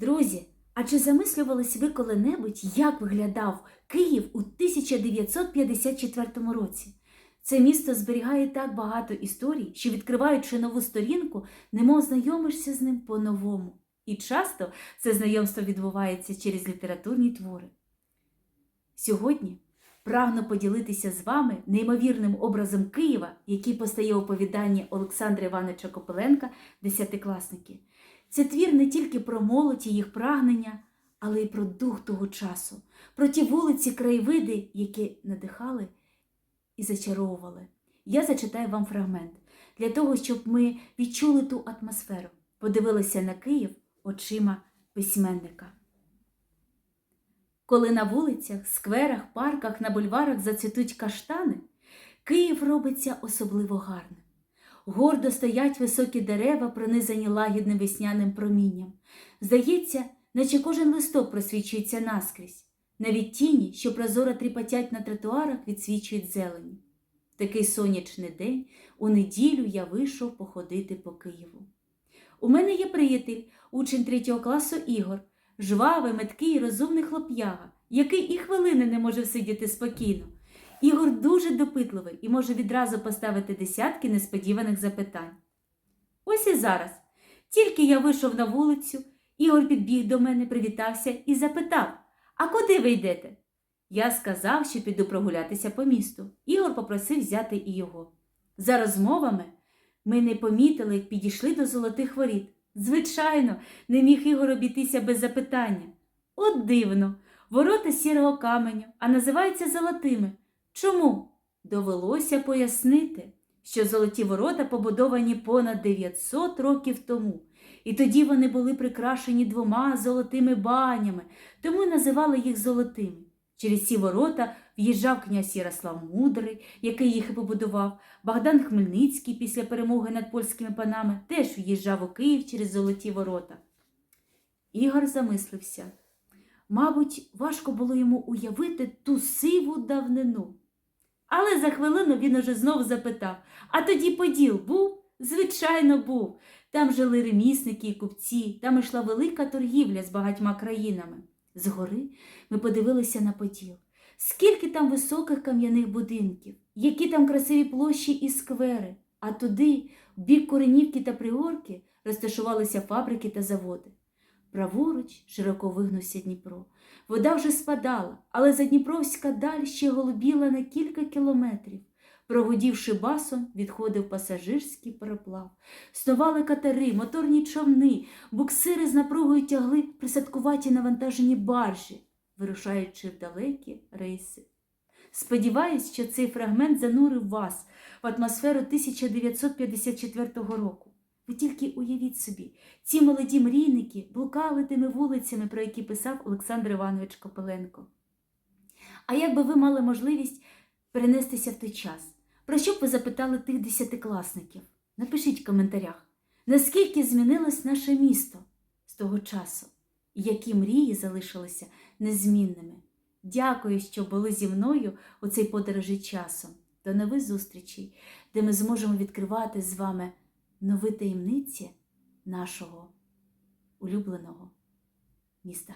Друзі, а чи замислювались ви коли-небудь, як виглядав Київ у 1954 році? Це місто зберігає так багато історій, що відкриваючи нову сторінку, немов знайомишся з ним по-новому. І часто це знайомство відбувається через літературні твори. Сьогодні прагну поділитися з вами неймовірним образом Києва, який постає у оповіданні Олександра Івановича Копеленка Десятикласники. Це твір не тільки про молодь і їх прагнення, але й про дух того часу, про ті вулиці, краєвиди, які надихали і зачаровували. Я зачитаю вам фрагмент для того, щоб ми відчули ту атмосферу, подивилися на Київ очима письменника. Коли на вулицях, скверах, парках, на бульварах зацвітуть каштани, Київ робиться особливо гарним. Гордо стоять високі дерева, пронизані лагідним весняним промінням. Здається, наче кожен листок просвічується наскрізь. Навіть тіні, що прозоро тріпотять на тротуарах, відсвічують зелені. Такий сонячний день у неділю я вийшов походити по Києву. У мене є приятель, учень третього класу Ігор, жвавий, меткий розумний хлоп'яга, який і хвилини не може всидіти спокійно. Ігор дуже допитливий і може відразу поставити десятки несподіваних запитань. Ось і зараз. Тільки я вийшов на вулицю, Ігор підбіг до мене, привітався і запитав: А куди ви йдете? Я сказав, що піду прогулятися по місту. Ігор попросив взяти і його. За розмовами ми не помітили, як підійшли до золотих воріт. Звичайно, не міг Ігор обійтися без запитання. От дивно, ворота сірого каменю, а називаються золотими. Чому? Довелося пояснити, що золоті ворота побудовані понад 900 років тому, і тоді вони були прикрашені двома золотими банями, тому називали їх золотими. Через ці ворота в'їжджав князь Ярослав Мудрий, який їх і побудував, Богдан Хмельницький після перемоги над польськими панами теж в'їжджав у Київ через золоті ворота. Ігор замислився. Мабуть, важко було йому уявити ту сиву давнину. Але за хвилину він уже знову запитав А тоді Поділ був? Звичайно, був. Там жили ремісники і купці, там йшла велика торгівля з багатьма країнами. Згори ми подивилися на Поділ. Скільки там високих кам'яних будинків, які там красиві площі і сквери, а туди, в бік Коренівки та Приорки, розташувалися фабрики та заводи. Праворуч широко вигнувся Дніпро. Вода вже спадала, але Задніпровська даль ще голубіла на кілька кілометрів. Прогудівши басом, відходив пасажирський пароплав. Снували катери, моторні човни, буксири з напругою тягли присадкуваті навантажені баржі, вирушаючи в далекі рейси. Сподіваюсь, що цей фрагмент занурив вас в атмосферу 1954 року. Ви тільки уявіть собі, ці молоді мрійники блукали тими вулицями, про які писав Олександр Іванович Копеленко. А якби ви мали можливість перенестися в той час, про що б ви запитали тих десятикласників? Напишіть в коментарях, наскільки змінилось наше місто з того часу, і які мрії залишилися незмінними. Дякую, що були зі мною у цей подорожі часом. До нових зустрічей, де ми зможемо відкривати з вами нові таємниці нашого улюбленого міста.